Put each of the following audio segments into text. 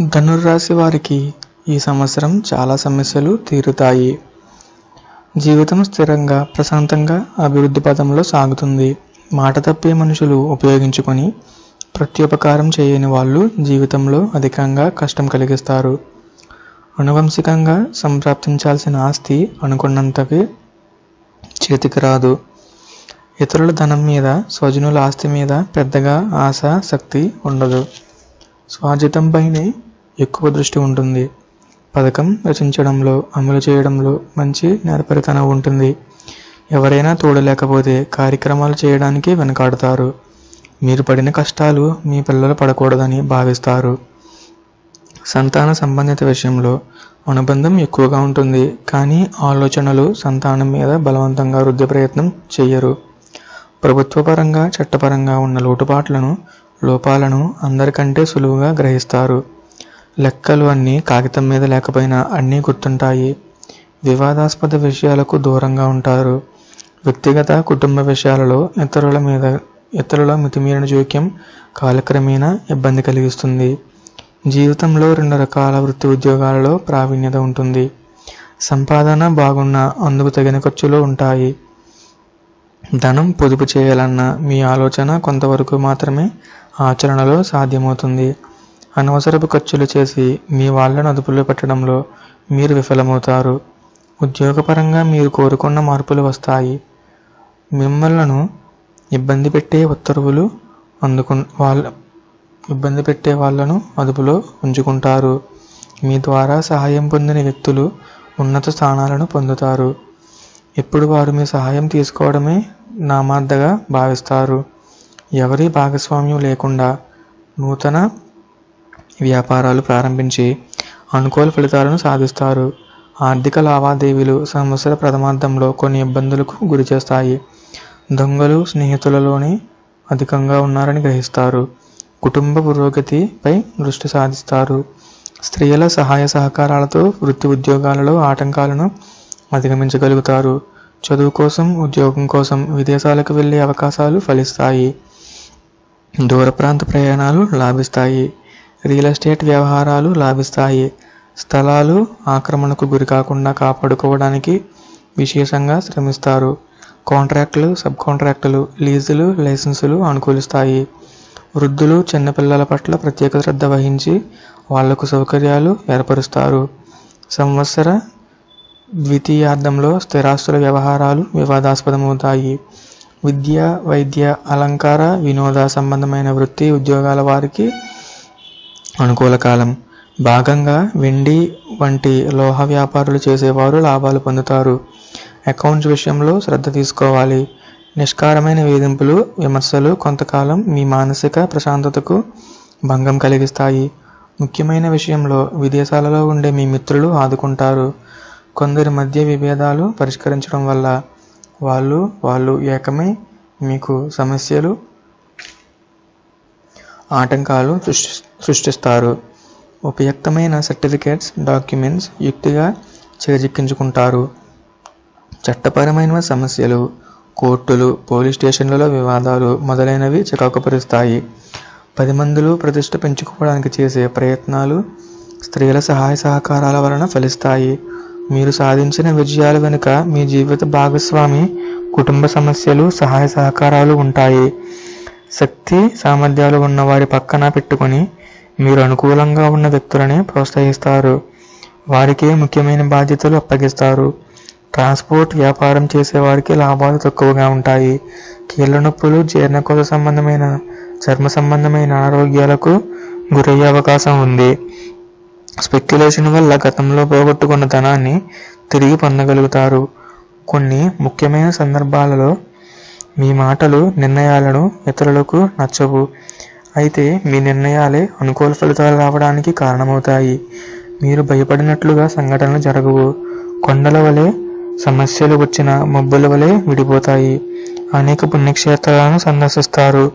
ధనుర్రాశి వారికి ఈ సంవత్సరం చాలా సమస్యలు తీరుతాయి. జీవితం స్థిరంగా ప్రశాంతంగా అభివృద్ధి పదంలో సాగుతుంది. మాట తప్పే మనుషులు ఉపయోగించుకొని ప్రత్యుపకారం చేయని వాళ్ళు జీవితంలో అధికంగా కష్టం కలిగిస్తారు. అనువంశికంగా సంప్రాప్తించాల్సిన ఆస్తి అనుకున్నంతకి చేతికి రాదు. ఇతరుల ధనం మీద స్వజనుల ఆస్తి మీద పెద్దగా ఆశ శక్తి ఉండదు. స్వాజితంపైనే ఎక్కువ దృష్టి ఉంటుంది. పథకం రచించడంలో అమలు చేయడంలో మంచి నేర్పరితనం ఉంటుంది. ఎవరైనా తోడలేకపోతే కార్యక్రమాలు చేయడానికి వెనకాడతారు. మీరు పడిన కష్టాలు మీ పిల్లలు పడకూడదని భావిస్తారు. సంతాన సంబంధిత విషయంలో అనుబంధం ఎక్కువగా ఉంటుంది కానీ ఆలోచనలు సంతానం మీద బలవంతంగా వృద్ధి ప్రయత్నం చేయరు ప్రభుత్వపరంగా చట్టపరంగా ఉన్న లోటుపాట్లను లోపాలను అందరికంటే సులువుగా గ్రహిస్తారు. లెక్కలు అన్నీ కాగితం మీద లేకపోయినా అన్నీ గుర్తుంటాయి. వివాదాస్పద విషయాలకు దూరంగా ఉంటారు. వ్యక్తిగత కుటుంబ విషయాలలో ఇతరుల మీద ఇతరుల మితిమీరిన జోక్యం కాలక్రమేణా ఇబ్బంది కలిగిస్తుంది. జీవితంలో రెండు రకాల వృత్తి ఉద్యోగాలలో ప్రావీణ్యత ఉంటుంది. సంపాదన బాగున్న అందుకు తగిన ఖర్చులు ఉంటాయి. ధనం పొదుపు చేయాలన్న మీ ఆలోచన కొంతవరకు మాత్రమే ఆచరణలో సాధ్యమవుతుంది. అనవసరపు ఖర్చులు చేసి మీ వాళ్ళను అదుపులో పెట్టడంలో మీరు విఫలమవుతారు. ఉద్యోగపరంగా మీరు కోరుకున్న మార్పులు వస్తాయి. మిమ్మల్ని ఇబ్బంది పెట్టే ఉత్తర్వులు అందుకు వాళ్ళ ఇబ్బంది పెట్టే వాళ్ళను అదుపులో ఉంచుకుంటారు. మీ ద్వారా సహాయం పొందిన వ్యక్తులు ఉన్నత స్థానాలను పొందుతారు. ఇప్పుడు వారు మీ సహాయం తీసుకోవడమే నామార్థగా భావిస్తారు. ఎవరి భాగస్వామ్యం లేకుండా నూతన వ్యాపారాలు ప్రారంభించి అనుకూల ఫలితాలను సాధిస్తారు. ఆర్థిక లావాదేవీలు సంవత్సర ప్రథమార్థంలో కొన్ని ఇబ్బందులకు గురి చేస్తాయి. దొంగలు స్నేహితులలోనే అధికంగా ఉన్నారని గ్రహిస్తారు. కుటుంబ పురోగతిపై దృష్టి సాధిస్తారు. స్త్రీల సహాయ సహకారాలతో వృత్తి ఉద్యోగాలలో ఆటంకాలను అధిగమించగలుగుతారు. చదువు కోసం ఉద్యోగం కోసం విదేశాలకు వెళ్ళే అవకాశాలు ఫలిస్తాయి. దూర ప్రాంత ప్రయాణాలు లాభిస్తాయి. రియల్ ఎస్టేట్ వ్యవహారాలు లాభిస్తాయి. స్థలాలు ఆక్రమణకు గురికాకుండా కాపాడుకోవడానికి విశేషంగా శ్రమిస్తారు. కాంట్రాక్టులు సబ్ కాంట్రాక్టులు లీజులు లైసెన్సులు అనుకూలిస్తాయి. వృద్ధులు చిన్నపిల్లల పట్ల ప్రత్యేక శ్రద్ధ వహించి వాళ్ళకు సౌకర్యాలు ఏర్పరుస్తారు. సంవత్సర ద్వితీయార్థంలో స్థిరాస్తుల వ్యవహారాలు వివాదాస్పదమవుతాయి. విద్య వైద్య అలంకార వినోద సంబంధమైన వృత్తి ఉద్యోగాల వారికి అనుకూల కాలం. భాగంగా వెండి వంటి లోహ వ్యాపారులు చేసేవారు లాభాలు పొందుతారు. అకౌంట్స్ విషయంలో శ్రద్ధ తీసుకోవాలి. నిష్కారమైన వేధింపులు విమర్శలు కొంతకాలం మీ మానసిక ప్రశాంతతకు భంగం కలిగిస్తాయి. ముఖ్యమైన విషయంలో విదేశాలలో ఉండే మీ మిత్రులు ఆదుకుంటారు. కొందరి మధ్య విభేదాలు పరిష్కరించడం వల్ల వాళ్ళు వాళ్ళు ఏకమై మీకు సమస్యలు ఆటంకాలు సృష్టి సృష్టిస్తారు. ఉపయుక్తమైన సర్టిఫికేట్స్ డాక్యుమెంట్స్ యుక్తిగా చేజిక్కించుకుంటారు. చట్టపరమైన సమస్యలు కోర్టులు పోలీస్ స్టేషన్లలో వివాదాలు మొదలైనవి చికాకుపరుస్తాయి పది మందిలో ప్రతిష్ట పెంచుకోవడానికి చేసే ప్రయత్నాలు స్త్రీల సహాయ సహకారాల వలన ఫలిస్తాయి. మీరు సాధించిన విజయాల వెనుక మీ జీవిత భాగస్వామి కుటుంబ సమస్యలు సహాయ సహకారాలు ఉంటాయి. శక్తి సామర్థ్యాలు ఉన్న వారి పక్కన పెట్టుకొని మీరు అనుకూలంగా ఉన్న వ్యక్తులని ప్రోత్సహిస్తారు. వారికే ముఖ్యమైన బాధ్యతలు అప్పగిస్తారు. ట్రాన్స్పోర్ట్ వ్యాపారం చేసేవారికి లాభాలు తక్కువగా ఉంటాయి. కీళ్ళ నొప్పులు జీర్ణకోశ సంబంధమైన చర్మ సంబంధమైన అనారోగ్యాలకు గురయ్యే అవకాశం ఉంది. స్పెక్యులేషన్ వల్ల గతంలో పోగొట్టుకున్న ధనాన్ని తిరిగి పొందగలుగుతారు. కొన్ని ముఖ్యమైన సందర్భాలలో మీ మాటలు నిర్ణయాలను ఇతరులకు నచ్చవు. అయితే మీ నిర్ణయాలే అనుకూల ఫలితాలు రావడానికి కారణమవుతాయి. మీరు భయపడినట్లుగా సంఘటనలు జరగవు. కొండల వలె సమస్యలు వచ్చిన మబ్బుల వలె విడిపోతాయి. అనేక పుణ్యక్షేత్రాలను సందర్శిస్తారు.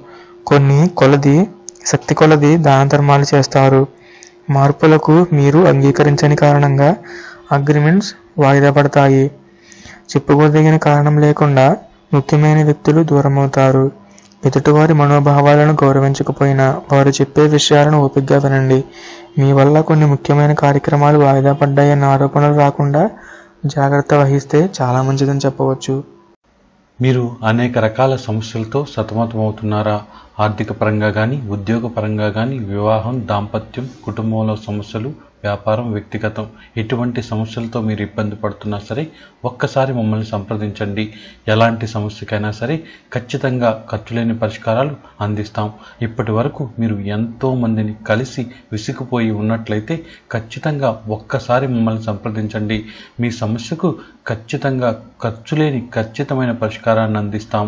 కొన్ని కొలది శక్తి కొలది దాన ధర్మాలు చేస్తారు. మార్పులకు మీరు అంగీకరించని కారణంగా అగ్రిమెంట్స్ వాయిదా పడతాయి. చెప్పుకోదగిన కారణం లేకుండా ముఖ్యమైన వ్యక్తులు దూరమవుతారు. ఎదుటివారి మనోభావాలను గౌరవించకపోయినా వారు చెప్పే విషయాలను ఓపికగా వినండి. మీ వల్ల కొన్ని ముఖ్యమైన కార్యక్రమాలు వాయిదా పడ్డాయన్న ఆరోపణలు రాకుండా జాగ్రత్త వహిస్తే చాలా మంచిదని చెప్పవచ్చు. మీరు అనేక రకాల సమస్యలతో సతమతమవుతున్నారా? ఆర్థిక పరంగా కానీ ఉద్యోగ పరంగా కానీ వివాహం దాంపత్యం కుటుంబంలో సమస్యలు వ్యాపారం వ్యక్తిగతం ఎటువంటి సమస్యలతో మీరు ఇబ్బంది పడుతున్నా సరే ఒక్కసారి మమ్మల్ని సంప్రదించండి. ఎలాంటి సమస్యకైనా సరే ఖచ్చితంగా ఖర్చులేని పరిష్కారాలు అందిస్తాం. ఇప్పటి వరకు మీరు ఎంతోమందిని కలిసి విసిగిపోయి ఉన్నట్లయితే ఖచ్చితంగా ఒక్కసారి మమ్మల్ని సంప్రదించండి. మీ సమస్యకు ఖచ్చితంగా ఖర్చులేని ఖచ్చితమైన పరిష్కారాన్ని అందిస్తాం.